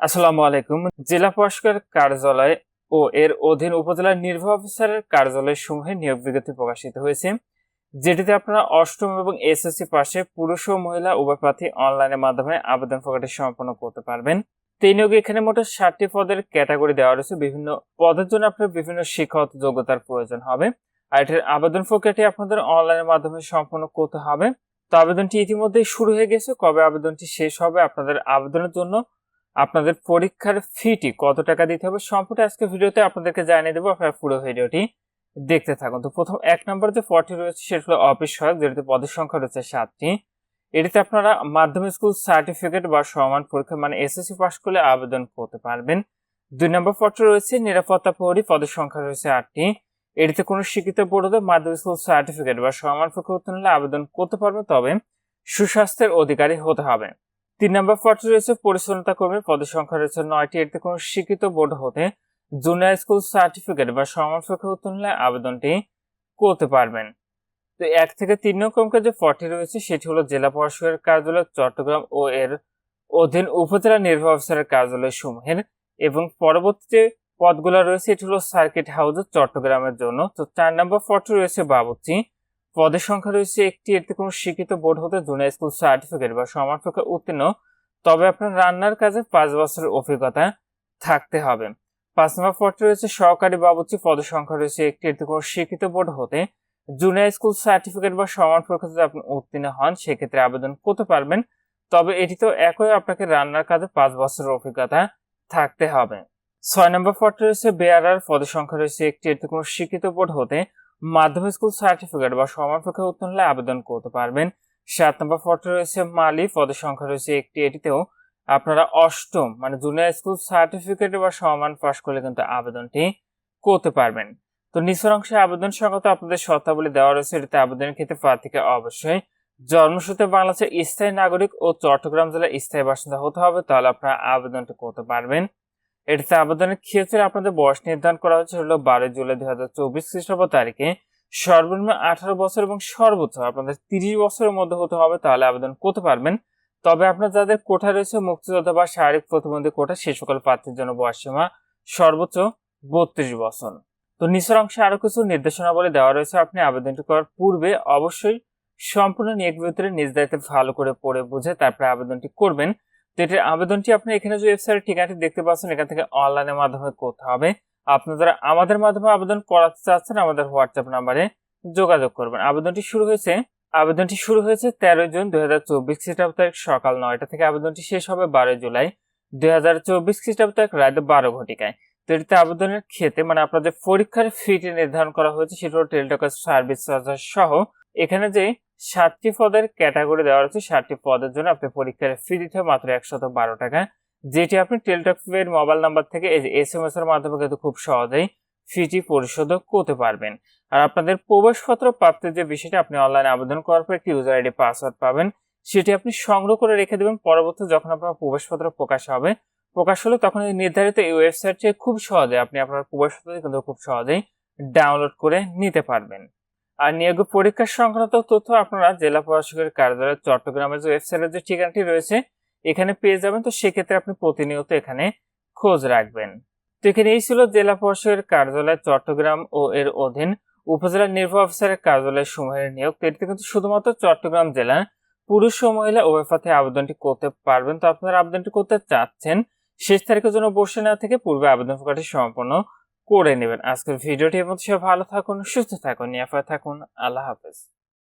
আসসালামু আলাইকুম। জেলা পুরস্কার কার্যালয় ও এর অধীন উপজেলার নির্বাহী অফিসারের কার্যালয় সমূহে নিয়োগ বিজ্ঞপ্তি প্রকাশিত হয়েছে, যেটিতে আপনারা অষ্টম এবং এসএসসি পাশে পুরুষ ও মহিলা উভয় প্রার্থী অনলাইনের মাধ্যমে আবেদন প্রকাশটি সম্পন্ন করতে পারবেন। এই নিয়োগে এখানে মোট ষাটটি পদের ক্যাটাগরি দেওয়া রয়েছে। বিভিন্ন পদের জন্য আপনার বিভিন্ন শিক্ষাগত যোগ্যতার প্রয়োজন হবে। আর এটির আবেদন প্রক্রিয়াটি আপনাদের অনলাইনের মাধ্যমে সম্পন্ন করতে হবে। তো আবেদনটি ইতিমধ্যেই শুরু হয়ে গেছে। কবে আবেদনটি শেষ হবে আপনাদের আবেদনের জন্য আপনাদের পরীক্ষার ফিটি কত টাকা দিতে হবে সম্পূর্ণ আজকে ভিডিওতে আপনাদেরকে জানিয়ে দেবো, আপনারা পুরো ভিডিওটি দেখতে থাকুন। তো প্রথম এক নম্বর যে ফর্টি রয়েছে সেটা হলো অফিস সহায়ক, যেটিতে পদের সংখ্যা রয়েছে সাতটি। এটিতে আপনারা মাধ্যমিক স্কুল সার্টিফিকেট বা সমান পরীক্ষা মানে এসএসসি পাস করলে আবেদন করতে পারবেন। দুই নম্বর ফর্টি রয়েছে নিরাপত্তা প্রহরী, পদের সংখ্যা রয়েছে আটটি। এটিতে কোনো শিক্ষিত হতে মাধ্যমিক স্কুল সার্টিফিকেট বা সমান পরীক্ষা উত্তীর্ণ হলে আবেদন করতে পারবে তবে সুস্বাস্থ্যের অধিকারী হতে হবে। তিন নম্বর পদটি রয়েছে পরিচ্ছন্নতা কর্মী, পদের সংখ্যা রয়েছে নয়টি। এতে কোনো শিক্ষিত বোর্ড হতে জুনিয়র স্কুল সার্টিফিকেট বা সমানসংখ্যা উত্তীর্ণ হলে আবেদনটি করতে পারবেন। তো এক থেকে তিন নম্বর যে পদটি রয়েছে, সেটি হলো জেলা প্রশাসকের কার্যালয়, চট্টগ্রাম ও এর অধীন উপজেলা নির্বাহী অফিসারের কার্যালয় সমূহের এবং পরবর্তী যে পদগুলো রয়েছে এটি হলো সার্কিট হাউস চট্টগ্রামের জন্য। তো চার নম্বর পদটি রয়েছে বাবুচি পদের সংখ্যা রয়েছে একটি এতে কোনো শিক্ষিত বোর্ড হতে জুনিয়র স্কুল সার্টিফিকেট বা সমার্থকে উত্তীর্ণ। তবে আপনার রান্নার কাজে পাঁচ বছরের অভিজ্ঞতা থাকতে হবে। পাঁচ নম্বর পদটি রয়েছে সহকারী বাবুচি পদের সংখ্যা রয়েছে একটি এতে কোনো শিক্ষিত বোর্ড হতে জুনিয়র স্কুল সার্টিফিকেট বা পরীক্ষা যদি আপনি উত্তীর্ণ হন, সেক্ষেত্রে আবেদন করতে পারবেন। তবে এটি তো একই আপনাকে রান্নার কাজে পাঁচ বছরের অভিজ্ঞতা থাকতে হবে। ছয় নম্বর পদটি রয়েছে বেয়ারার। পদের সংখ্যা রয়েছে একটি এতে কোনো শিক্ষিত বোর্ড হতে মাধ্যমিক স্কুল সার্টিফিকেট বা সমান পরীক্ষা উত্তীর্ণ হলে আবেদন করতে পারবেন। সাত নম্বর পদটি রয়েছে মালি পদের সংখ্যা রয়েছে একটি। এটিতেও আপনারা অষ্টম মানে জুনিয়র স্কুল সার্টিফিকেট বা সমান পাশ করলে কিন্তু আবেদনটি করতে পারবেন। তো নিচের অংশে আবেদন সংক্রান্ত আপনাদের শর্তাবলী দেওয়া রয়েছে। এটিতে আবেদনের ক্ষেত্রে প্রার্থীকে অবশ্যই জন্মসূত্রে বাংলাদেশের স্থায়ী নাগরিক ও চট্টগ্রাম জেলার স্থায়ী বাসিন্দা হতে হবে। তাহলে আপনারা আবেদনটি করতে পারবেন। এটিতে আবেদনের ক্ষেত্রে আপনাদের বয়স নির্ধারণ করা হয়েছে হলো বারোই জুলাই দুই হাজার চব্বিশ খ্রিস্টাব্দ তারিখে। সর্বনিম্ন আঠারো বছর এবং সর্বোচ্চ আপনাদের তিরিশ বছরের মধ্যে হতে হবে তাহলে আবেদন করতে পারবেন। তবে আপনার যাদের কোঠা রয়েছে, মুক্তিযোদ্ধা বা শারীরিক প্রতিবন্ধী কোঠা, সে সকল প্রার্থীর জন্য বয়সীমা সর্বোচ্চ বত্রিশ বছর। তো নিচের অংশে আরও কিছু নির্দেশনাবলী দেওয়া রয়েছে, আপনি আবেদনটি করার পূর্বে অবশ্যই সম্পূর্ণ নিয়োগ ভিতরে নিজ দায়িত্বে ভালো করে পড়ে বুঝে তারপরে আবেদনটি করবেন। তো আবেদনটি আপনি এখানে যে ওয়েবসাইটের ঠিকানাটি দেখতে পাচ্ছেন, এখান থেকে অনলাইনের মাধ্যমে করতে হবে। আপনারা আমাদের মাধ্যমে আবেদন করাতে চাচ্ছেন, আমাদের হোয়াটসঅ্যাপ নাম্বারে যোগাযোগ করবেন। আবেদনটি শুরু হয়েছে, আবেদনটি শুরু হয়েছে তেরোই জুন দুই হাজার চব্বিশ খ্রিস্টাব্দ তারিখ সকাল নয়টা থেকে। আবেদনটি শেষ হবে বারোই জুলাই দুই হাজার চব্বিশ খ্রিস্টাব্দ তারিখ রাত বারো ঘটিকায়। তো এটিতে আবেদনের ক্ষেত্রে মানে আপনাদের পরীক্ষার ফিটি নির্ধারণ করা হয়েছে, সেটা টেলিটকের সার্ভিস চার্জার সহ। এখানে যে সাতটি পদের ক্যাটাগরি দেওয়া রয়েছে, সাতটি পদের জন্য আপনি পরীক্ষার ফি দিতে হবে মাত্র একশত বারো টাকা। যেটি আপনি টেলিটক এর মোবাইল নাম্বার থেকে এস এম এস এর মাধ্যমে কিন্তু খুব সহজেই ফিটি পরিশোধ করতে পারবেন। আর আপনাদের প্রবেশপত্র প্রাপ্তির যে বিষয়টি, আপনি অনলাইনে আবেদন করার পর একটি ইউজার আইডি পাসওয়ার্ড পাবেন। সেটি আপনি সংগ্রহ করে রেখে দেবেন। পরবর্তী যখন আপনার প্রবেশপত্র প্রকাশ হবে, প্রকাশ হলে তখন এই নির্ধারিত এই ওয়েবসাইট থেকে খুব সহজে আপনি আপনার প্রবেশপত্র কিন্তু খুব সহজেই ডাউনলোড করে নিতে পারবেন। আর নিয়োগ পরীক্ষা সংক্রান্ত তথ্য আপনারা জেলা প্রশাসকের কার্যালয় চট্টগ্রামের যে ওয়েবসাইটের যে ঠিকানাটি রয়েছে, এখানে পেয়ে যাবেন। তো সেক্ষেত্রে আপনি প্রতিনিয়ত এখানে খোঁজ রাখবেন। তো এখানে এই ছিল জেলা প্রশাসকের কার্যালয় চট্টগ্রাম ও এর অধীন উপজেলা নির্বাহী অফিসারের কার্যালয় সমূহের নিয়োগ। তো এটিতে কিন্তু শুধুমাত্র চট্টগ্রাম জেলার পুরুষ ও মহিলা পথে আবেদনটি করতে পারবেন। তো আপনারা আবেদনটি করতে চাচ্ছেন, শেষ তারিখের জন্য বসে না থেকে পূর্বে আবেদন প্রকাশটি সম্পন্ন করে নেবেন। আজকের ভিডিওটি এবং সে ভালো থাকুন সুস্থ থাকুন নিরাপদ থাকুন। আল্লাহ হাফেজ।